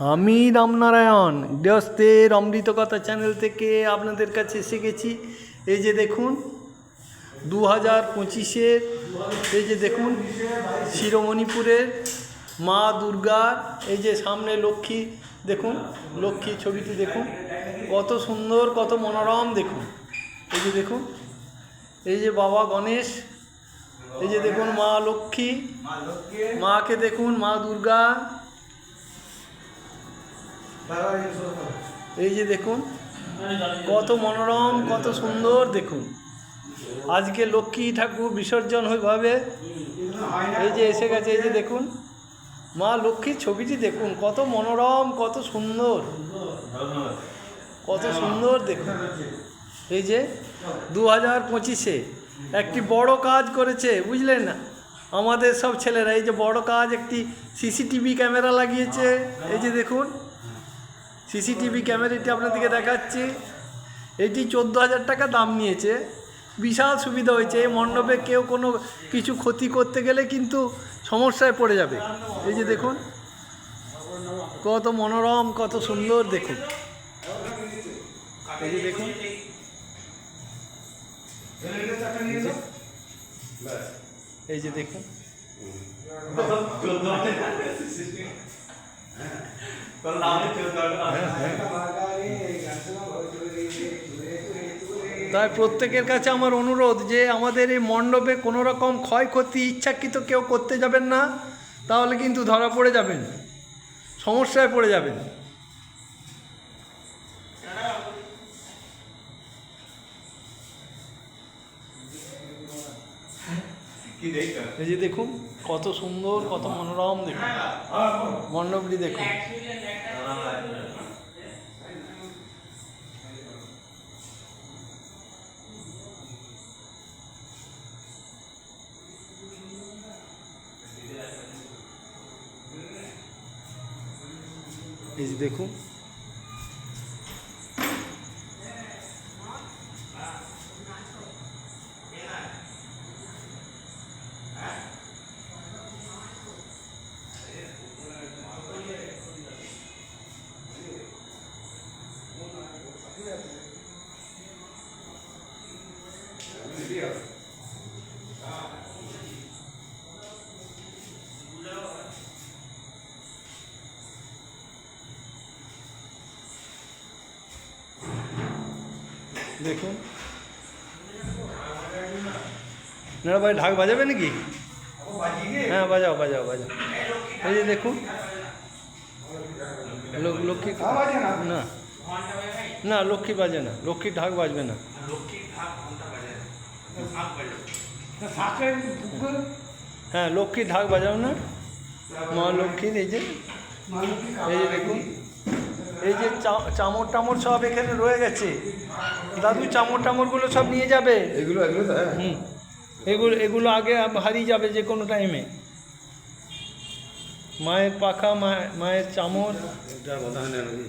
আমি রামনারায়ণ গৃহস্থের অমৃত কথা চ্যানেল থেকে আপনাদের কাছে এসে গেছি এই যে দেখুন দু হাজার পঁচিশের এই যে দেখুন, শিরোমণিপুরের মা দুর্গার এই যে সামনে লক্ষ্মী, দেখুন, লক্ষ্মী ছবিটি দেখুন, কত সুন্দর, কত মনোরম দেখুন। এই যে দেখুন, এই যে বাবা গণেশ, এই যে দেখুন মা লক্ষ্মী, মাকে দেখুন মা দুর্গা এই যে দেখুন, কত মনোরম, কত সুন্দর দেখুন। আজকে লক্ষ্মী ঠাকুর বিসর্জন হইভাবে। এই যে এসে গেছে, এই যে দেখুন। মা লক্ষ্মীর ছবিটি দেখুন, কত মনোরম, কত সুন্দর। কত সুন্দর দেখুন। এই যে দু হাজার পঁচিশে একটি বড় কাজ করেছে, বুঝলেন? না আমাদের সব ছেলেরা, এই যে বড় কাজ, একটি সিসিটিভি ক্যামেরা লাগিয়েছে। এই যে দেখুন। সিসিটিভি ক্যামেরাটি আপনাদেরকে দেখাচ্ছি। এটি চোদ্দ হাজার টাকা দাম নিয়েছে। বিশাল সুবিধা হয়েছে। এই মণ্ডপে কেউ কোনো কিছু ক্ষতি করতে গেলে কিন্তু সমস্যায় পড়ে যাবে। এই যে দেখুন, কত মনোরম, কত সুন্দর, দেখুন। এই যে দেখুন। এই যে দেখুন। তাই প্রত্যেকের কাছে আমার অনুরোধ যে আমাদের এই মণ্ডপে কোনো রকম ক্ষয়ক্ষতি, ইচ্ছাকৃত কেউ করতে যাবেন না, তাহলে কিন্তু ধরা পড়ে যাবেন, সমস্যায় পড়ে যাবেন। এই যে দেখুন কত সুন্দর কত মনোরম দেখুন। মণ্ডপটি দেখুন। এই যে দেখুন দেখুন না ভাই ঢাক বাজাবে নাকি হ্যাঁ বাজাও বাজাও বাজাও এই যে দেখুন লোক- লক্ষ্মী না না লক্ষ্মী বাজে না লক্ষ্মীর ঢাক বাজবে না হ্যাঁ লক্ষ্মীর ঢাক বাজাও না মা লক্ষ্মীর এই যে এই যে দেখুন এই যে চামড় টামড় সব এখানে রয়ে গেছে। দাদু চামড় টামড়গুলো সব নিয়ে যাবে? এগুলো এগুলো হ্যাঁ। হুম। এগুলো এগুলো আগে হারিয়ে যাবে যে কোনো টাইমে মায়ের পাখা মায়ের চামড় নাকি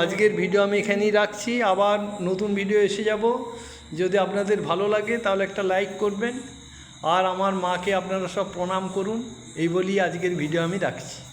আজকের ভিডিও আমি এখানেই রাখছি। আবার নতুন ভিডিও এসে যাব। যদি আপনাদের ভালো লাগে তাহলে একটা লাইক করবেন। আর আমার মাকে আপনারা সব প্রণাম করুন এই বলি আজকের ভিডিও আমি রাখছি।